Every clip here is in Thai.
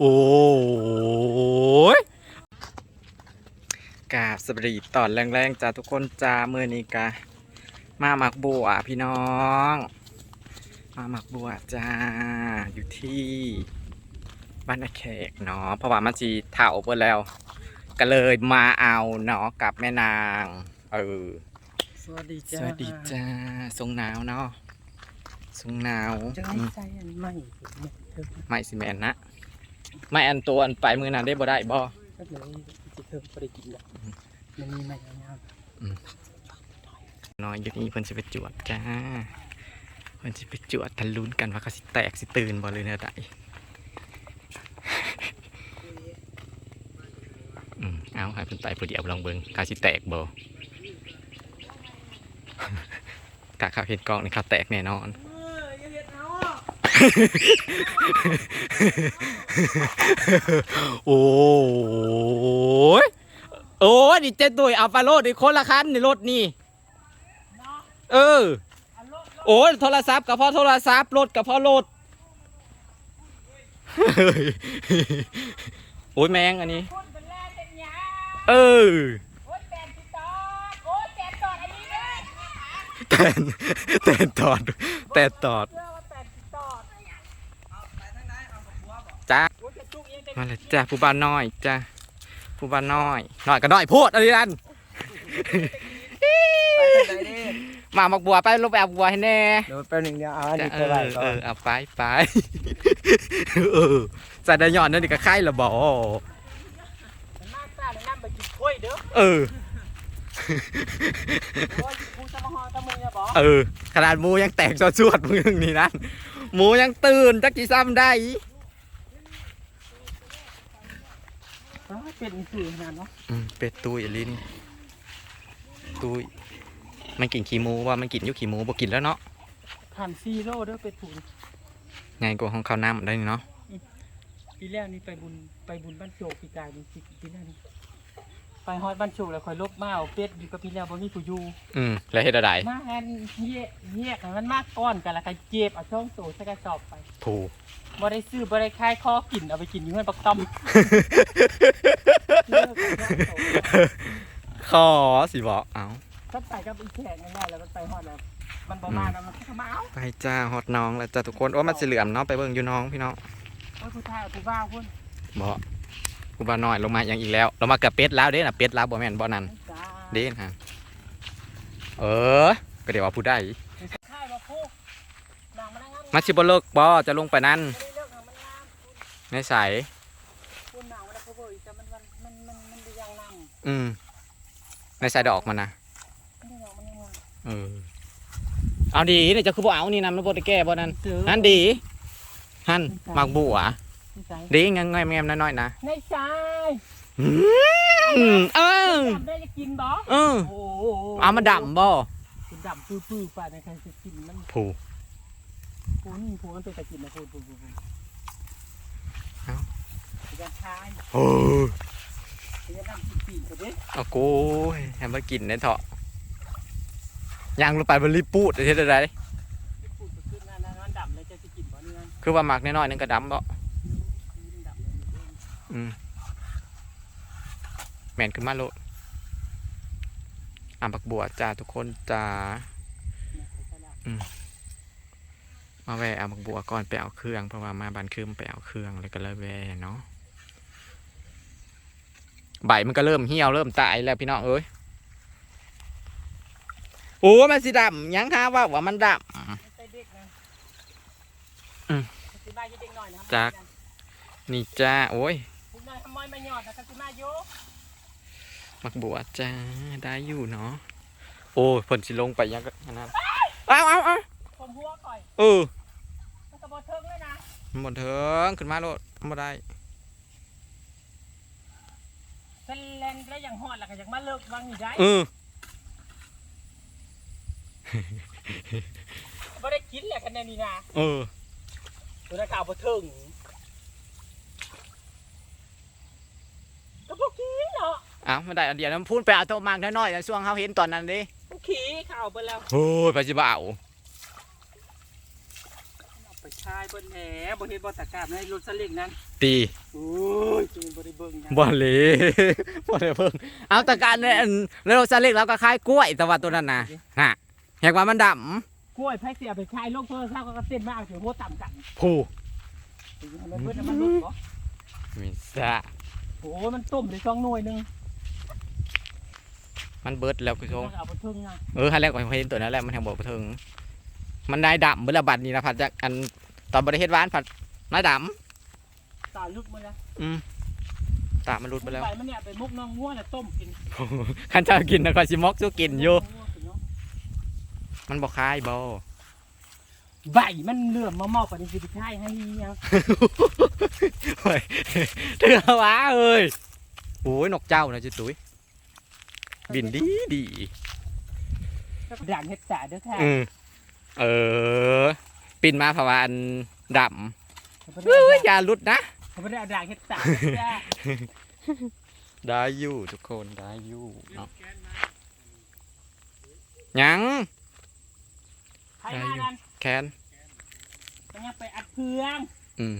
โอ้ยกราบสวัสดีตอนแรงๆจ้าทุกคนจ้าเมื่อนี้กะมาหมักบัวพี่น้อง มาหมักบัวจ้า อยู่ที่บ้านนาแขกเนาะเพราะว่ามันจีเถาเปิดแล้ว ก็เลยมาเอาเนาะกับแม่นาง เออ สวัสดีสจ้าวัสดีจ้าทรงหนาวเนาะ ทรงหนาวจะอืให้มใจอันใหม่ไม่สิแมนนะไม่อันตัวอันไปมือนั้นได้บ่ได้บ่ก็เลยจะเธอไม่ได้กินแล้มันมีใหม่ยาวน้อยอยู่นี่เพิ่นสิไปจวดจ้าเพิ่นสิไปจวดทะลุนกันว่าเขาสิแตกสิตื่นบ่เลยเนาะได้เอาให้เพิ่นไปผู้เดียวลองเบิ่งเขาสิแตกบ่ถ้าเขาเห็นกล้องนี่เขาแตกแน่นอน โอ้ยโอ้ยดิเจตุยเอาปลาโลดอีกคนละคันในรถนี่ เออ โอ้ยโทรศัพท์กับพ่อโทรศัพท์รถกับพ่อรถโอ้ยแมงอันนี้คนเป็นแรกเป็นหยาเออโอ้ยแปดสิบตอดโอ้ยแปดตอดอันนี้เลยแตนแตนตอดแตนตอด เชื่อว่าแปดสิบตอด จ้า โอ้ยกระจุกยังเป็น มาเลยจ้าผู้บ้านน้อยจ้าผู้บ้านน้อยน้อยก็น้อยโพดอะไรนั่นไปทางไหนดิมาหมักบัวไปลงไปเอาบัวให้แน่เดี๋ยวแป๊บนึงเดียวเอาอันจะนี้เอไปไว้อก่อเอนอเอาไปไปเออใส่ได้ย้อนนั่นนี่ก็ไข่ละบ่มันมากซ่าเลยน้ำไปกินกล้วยเด้อเออ โอ้ยกูจะมาหอตะมึงเนี่ยบอกเออขนาดหมูยังแตกจอสวดๆมึงนี่นั่นหมูยังตื่นจักกี่ซ้ำได้อ้าว เป็นสื่อขนาดเนาะอืมเป็ดตุยลิ้นตุยมันกินขี้หมูว่ามันกินอยุขี้หมูบ่กินแล้วเนาะผ่านซีโร่เด้อเป็นถุงไงกว่าของข้าวน้ำได้นี่เนาะปีแรกนี่ไปบุญไปบุญบ้านโจกปีกายบุญสิปีแรกนี่ ไปฮอดบ้านโจกแล้วคอยลบมาเอาเป็ดอยู่กับพี่แล้วบ่มีผู้อยู่อืมแล้วเฮ็ดอะไรมาอันเหี้ยเหี้ยให้มันมากก้อนกันแล้วใครเจ็บเอาช่องโตใส่กระสอบไปผูกบ่ได้ซื้อบ่ได้คายคอกินเอาไปกินอยู่เฮือนปักต้อมเลิกเอาช่องโตขอสิบอกเอาถ้าไปกับอีแขกง่ายๆแล้วมันไปฮอดแล้วมันประมาณนั้นมันก็มาเอาไปจ้าฮอดน้องแล้วจ้าทุกคนโอ้มันสิเหลื่อมเนาะไปเบิ่งอยู่น้องพี่น้องโอ้ยผู้ชายผู้บ้าพุ่นบ่ กูบ่าน้อยลงมาอย่างอีกแล้วเรามากับเป็ดแล้วเด้น่ะเป็ดแล้วบ่แม่นบ่นั่นจ้าเด้นะเออก็เดี๋ยวว่าผู้ได้ค่ายมาพูกนางมันงามมาสิบ่เลิกบ่จะลงไปนั่นไม่ได้เลิกนางมันงามในใสคุณนางมันเขาเบยแต่มันมันมันมันมันได้ยังนำอืมในใสดอกมันนะมันได้ยังมันยังงามเออเอาดีนี่จะคือบ่เอานี่นำมันบ่ได้แก้บ่นั่นเสือนั่นดีหั่นหมักบัวนี่ ใจดีงังไงแม่มน้อยๆนะในใจอืมเออดำได้จะกินบ่เออโอ้เอามาดำบ่ดำปื้อปื้อๆฝ่ายในใครจะกินมันผูปูนี่ปูมันเป็นตะกินนะปูปูปูปูเอ้ายังทายโอ้ยยังนำกินปีกไปดิเอากูให้มากินในเถาะย่างลงไปบนรีปูดเฮ็ดอะไรปูไปขึ้นนั่นนั่นดำเลยจะกินบ่นี่นั่นคือว่าหมักน้อยๆนึงก็ดำบ่ดำเลย อืมแม่นขึ้นมาโลดอ่ำบักบัวจ้าทุกคนจ้ามาแวะเอาบักบัวก่อนไปเอาเครื่องเพราะว่ามาบ้านคืมไปเอาเครื่องแล้วก็เลยแวะเนาะใบมันก็เริ่มเหี่ยวเริ่มตายแล้วพี่น้องเอ้ยโอ้มันสิดำยังท้าว่าว่ามันดใส่เด็กนะอืมสิมาอยู่เด็กหน่อยนะจักำนี่จ้าโอ้ย คุณนายทำไมมาหยอดนะกันสิมาอยู่บักบัวจ้าได้อยู่เนาะโอ้ยเพิ่นสิลงไปยังก็อันนั้นเอาเอาเอาผมหัวก่อยเออมันกระบอกเทิงเลยนะมันบ่เถิงขึ้นมาโลดบ่ได้เป็นแลนแล้วอย่างหอดแล้วก็อยากมาเลิกวางนี่ได้เออบ่ได้กินแหละกันแน่นี่นะเออตัวนักข่าวบ่เทิงก็บ่กิน เนาะเอาไม่ได้อันเดียวน้ำพูนไปเอาโตะมากน้อยๆในช่วงเขาเห็นตอนนั้นดิบ่ขี้ข่าวไปแล้วโอ้ยไปสิบ่เอาายเบิ่นแหน่บ่เห็นบ่ตะกร้าในรถสลิงนั้นตีโอ้ยจนบ่ได้เบิ่งนะบ่เลยบ่ได้เพิ่งเอาแตะการเนี่ยอันแล้วซาเล็กเราก็คล้ายกล้วยแต่ว่าตัวนั้นน่ะฮะแหกว่ามันดกล้วยไผเสียไปขายลงเพิ่นเช้าก็เต้นมาเอาสิโหต่ำกันำผู้มันเพิ่นมันลดบ่มีซะโอ้ยมันต้มได้2หน่วยหนึง มันเบิดแล้วคุณผู้ชมมันเอาไปถึงนะเออคันแรกผมเห็นตัวนั้นแหละมันแทงบอกไปถึง มันได้ดำเมื่อละบัดนี้นะผัดจากอันตอนบริเฮ็ดหวานผัดน้อยดตายลุกมาแล้วำอืมตามันรุดไปแล้ว ไปมันเนี่ยไปมุกน้องงัวน่ะต้มกินขันเจ้ากินนะก็สิมอกสู้กินอยู่งัวกินเนาะมันบอกคายบอใบมันเหลื่อมมาเมาปฏิสิทธิ์ให้ให้ยังเฮ้ยเถื่อวะเอ้ยโอ้ยนกเจ้านะจิตุ้ย บินดีดีด่างเฮ็ดจ่าเด้อค่ะอืมเออปินมาเพราะว่าอันดำเขาเอ้ยไม่อย่ารุดนะได้เอาด่างเฮ็ดจ่าเด้อค่ะได้อยู่ทุกคนได้อยู่เนาะยัง ใครมานั่นแคนมันยังไปอัดเพืองอืม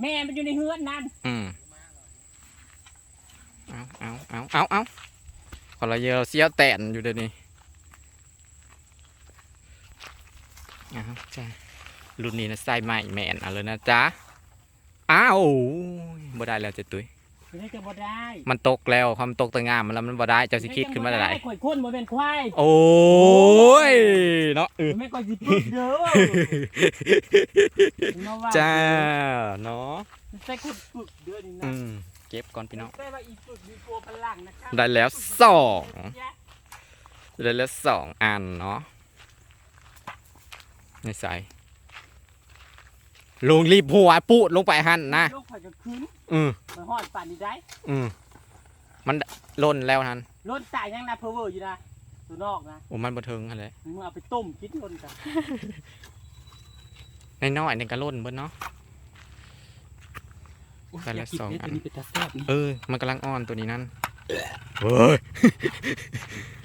แม่มันอยู่ในเฮือนนั่นอืมเอาเอาเอาเอาเอา ขอเราเยอะเสียวแตนอยู่เดี๋ยวนี้เอาจ้ารุ่นนี้นะใส่ใหม่แมนเอาเลยนะจ๊ะอ้าวบ่ได้แล้วเจะตุ้ยมันจะบ่ได้มันตกแล้วความตกตัวงามมันแล้วมันบ่ได้เจ้าสิคิดขึ้นมาได้ไรข่อยคนบ่เป็นควายโอ้ยเนาะเออไม่ก่อยสิพูดเด้อมาว่าจ้าเนาะใส่คนฝึกเด้อนี่นะอืม เก็บก่อนพี่น้องใส่ว่าอีฝึกมีโกพลังนะครับได้แล้วสองได้แล้วสองอันเนาะในใส่ลงรีบหัวปูดลงไปหันนะลูกข่อยก็คืนอืมไปฮอดป่านนี้ได้ อือืมมันล่นแล้วนั้นรถตายยังนะเพอเวอร์อยู่นะตัวนอกนะโอ้มันบ่ถึงอะไรมึงเอาไปต้มกินรถกันในน้อยๆนี่ก็ล่นเบิดเนาะ แต่ละสองอันตัวนี้เป็นตาแซ่บนี่เออ มันกำลังอ่อนตัวนี้นั่นเฮ้ย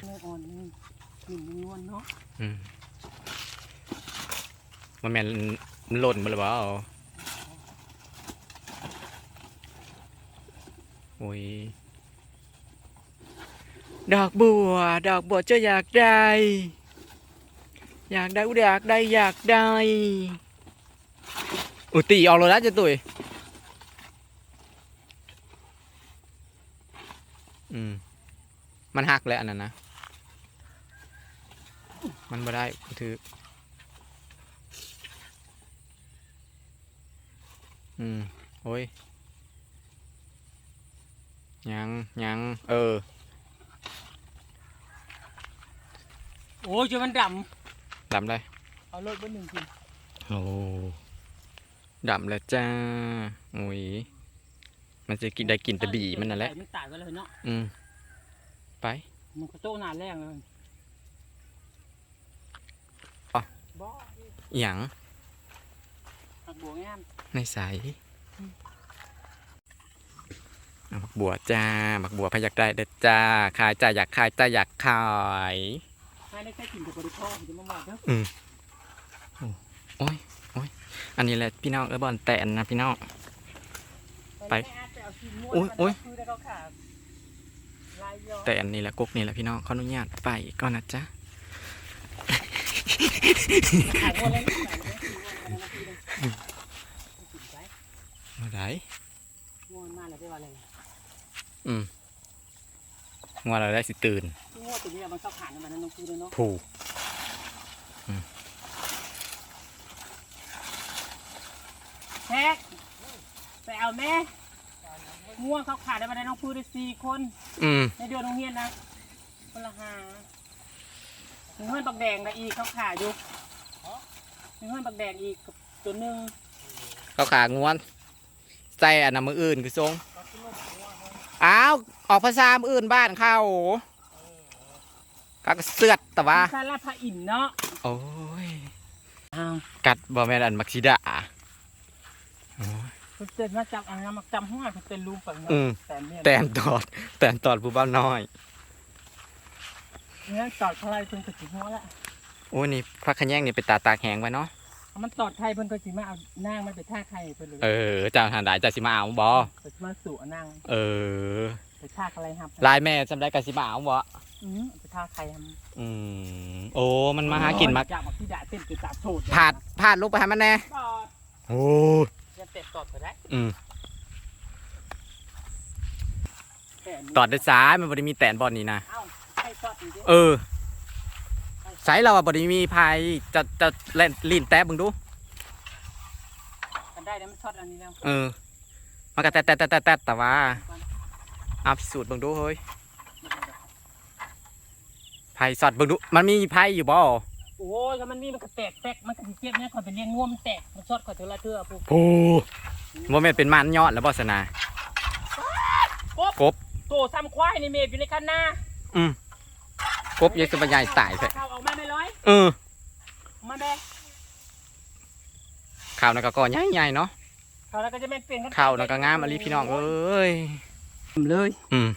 ไม่อ่อนนี่กินมันนวลเนาะอืมมันแม่นมันหล่นมาหรือเปล่าโอ้ย ดอกบัว ดอกบัวเจ้าอยากได้ อยากได้อุยอยากได้อยากได้อุยตีออกเลยนะเจ้าตุย อืม มันหักแล้วอันนั้นนะ มันบ่ได้ถือ อืม โอ้ย ยัง ยัง เออ โอ้ยจนมันดดำเลยำเอารถเบนหนึ่งกินโอ้ดำแล้วจ้าโอ้ย มันจะกินได้กินแต่บีมันนั่นแหละ มันตายไปเลยเนาะ อืม ไป มันก็โตนานแรงเลยอะ บ่อหย่างหักบัวงามในใสเอาหมักบัวจ้าหมักบัวพยักได้เด็ดจ้า ขายจ้าอยากขายจ้าอยากขาย ให้ได้แค่กินกับบริโภคจะมาบอกเด้ออันนี้แหละพี่น้องเออบอลแตนนะพี่น้อง ไป ม่อา จจะเอากินม้วนโอ้ยโอ้ยมันคือได้เขาขาดลายย้อนแต่อันนี้แหละกุ๊กนี่แหละพี่น้องขออนุญาตไปก่อนนะจ๊ะขายม้วนแล้วนี่ขายม้วนแล้วนี่ขายม้วนแล้วนี่กินไปมาได้ม้วนมาแล้วได้ว่าอะไรว่าเราได้สิตื่นม้วนตัวนี้มันเข้าผ่านมันนั่นน้องคือเลยเนาะผูกแท็กไปเอาแม่ ม่วงเขาขาดได้มาได้น้องพูดได้สี่คน อืมในเดือนโรงเรียนนะคนละหาเงินบักแดงนะอีกเขาขาดอยู่เงินบักแดงอีกกับตัวหนึ่งเขาขางวนใส่อันนั้นมืออื่นคือทรงอ้าวออกภาษามืออื่นบ้านเขาก็เสือดแต่ว่าซาลาพาอินเนาะโอ้ยอ้าวกัดบอแมนอันมักซิดาโอ้ยเพิ่นเต้นมาจับอ่างน้ำมาจำห้องเพิ่นเต้นรูปปังเนาะอืม แต่เนี่ยแตนตอด แตนตอดผู้บ้านน้อย เนี่ยตอดเท่าไรเพิ่นก็สิหัวละโอ้ยนี่พักขะแยงนี่ไปตาตากแหงไว้เนาะมันตอดไข่เพิ่นก็สิมาเอานางมันไปท่าไข่เพิ่นเลยเออเจ้าหันได้เจ้าสิมาเอาบ่เพิ่นมาสู่เอานางเออไปท่าอะไรครับลายแม่จำได้กะสิมาเอาบ่อืมไปท่าไข่ทอืมโอ้มันมาหากินมาจากบอกที่ด่าเต้นกินตาโฉดผาดผาดลูกไปให้มันแน่ตอดโอ้ จะเตะตอดไปได้อืมแต่นนี้ตอดได้ซ้ายมันบ่ได้มีแตนบอลนี่นะเอ้าไข่ตอดอยู่ดิเออใช้เราอะบ่ได้มีภัยจะจะเล่นลีนแต้บึงดูกันได้แล้วมันช็อตอันนี้แล้วเออ มันก็แตะแตะแตะแตะแตะแต่ว่าเอาพิสูจน์เบิ่งดูเฮ้ยไผ่สอดเบิ่งดู มันมีไผ่อยู่บ่ โอ้ยก็มันนี่มันก็แตกแตกมันก็สิเจ็บเนี่ยคอยไปเลี้ยงง่วมนแตกมันช็อตคอยเท่าไรเท่าปุ๊บโอ้บ่แม่นเป็นมันยอดแล้วบ่สนะกบ โตซ้ำควายในเมฟอยู่ในคันหน้ากบยังจะบรรยายตายแท้เข้าออกมาไม่ร้อยเออออกมาแม่ข่าวนั่นก็ก่อใหญ่ๆเนาะเขาแล้วก็จะไม่เปลี่ยนกันข่าวนั่นก็งามอลีพี่น้องเอ้ย เลย อืม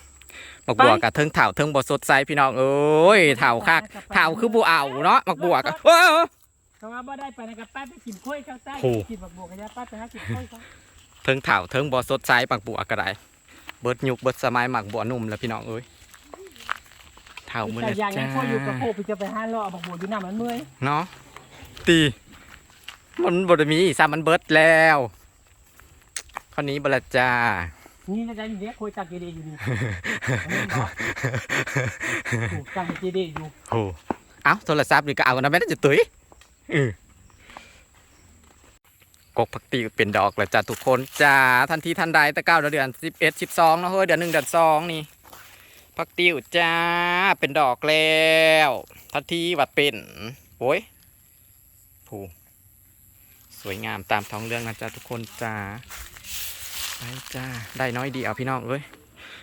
บักบัวกับเทิงเถาเทิงบ่สดใสพี่น้องเอ้ยเถาคักเถาคือบ่เอาเนาะบักบัวก็เออเขาว่าบ่ได้ไปนะครับป้าไปกินกล้วยข้างใต้โอ้กินบักบวกกันยาป้าไปหากินกล้วยเขาเทิงเถาเทิงบ่สดใสบักบัวก็ได้เบิดยุคเบิดสมัยหมักบัวหนุ่มแล้วพี่น้องเอ้ยเถามื้อแต่นะอย่างจ้านี้พ่ออยู่กับโคไปจะไปหาเลาะบักบวกอยู่น้ำมันเมื่อยเนาะตีมันบ่ได้มีซ้ำมันเบิดแล้วคราวนี้บ่ละจ้า นี่นะจ๊ะอยู่เนี่ยโคยจากเจดีย์อยู่นี่โอ้จากเจดีย์อยู่โอ้เอ้าโทรศัพท์นี่ก็เอากันนะแม่นจะตุ้ยเออกกผักตีเป็นดอกแล้วจ้าทุกคนจ้าทันทีทันใดแต่เก้าเดือนสิบเอ็ดสิบสองเนาะเฮ้ยเดือนหนึ่งเดือนสองนี่ผักติวจ้าเป็นดอกแล้วทันทีวัดเป็นโอ้ยผูสวยงามตามท้องเรื่องนะจ้าทุกคนจ้า ไปจ้า ได้น้อยเดียวพี่น้องเอ้ย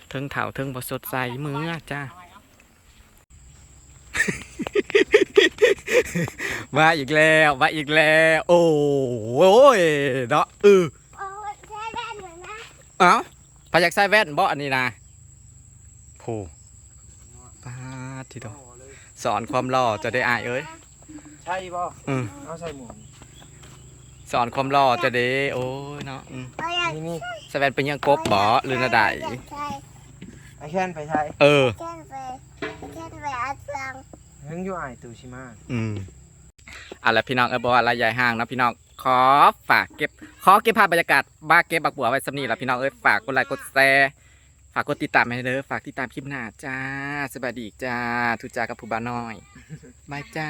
เทิงเถาเทิงบสดใสมือจ้ามาอีกแล้วมาอีกแล้ว โอ้ยเนาะเออโอ้ยใช่แว่นเหมือนนะเอ้าพยักใส่แว่นบ่อันนี้นะโผปาดทีเดียวสอนความหล่อจะได้อายเอ้ย ใช่ป่ะอืมเอาใส่หมู สอนความหล่อจะได้โอ้ยเนาะอืมเอาอยากนี่นี่ใส่แว่นเป็นยังกบบ่หรือนาใดอยากใช่ไอ้แค้นไปใช้เออ แค่ไปแค่ไปอาเซียงเพิ่งอยู่ไอายตูชิมา อืมเอะไรพี่น้องเออบอกว่าอะไรใหญ่ห้างนะพี่น้องขอฝากเก็บ ขอเก็บภาพบรรยากาศบ้าเก็บบักบัวไว้สำนีแล้วพี่น้องเอ้ยฝากกดไลค์กดแชร์ฝากกดติดตามให้เด้อฝากติดตามคลิปหน้าจ้าสวัสดีจ้าทุจ้ากับผู้บ้านน้อยบายจ้า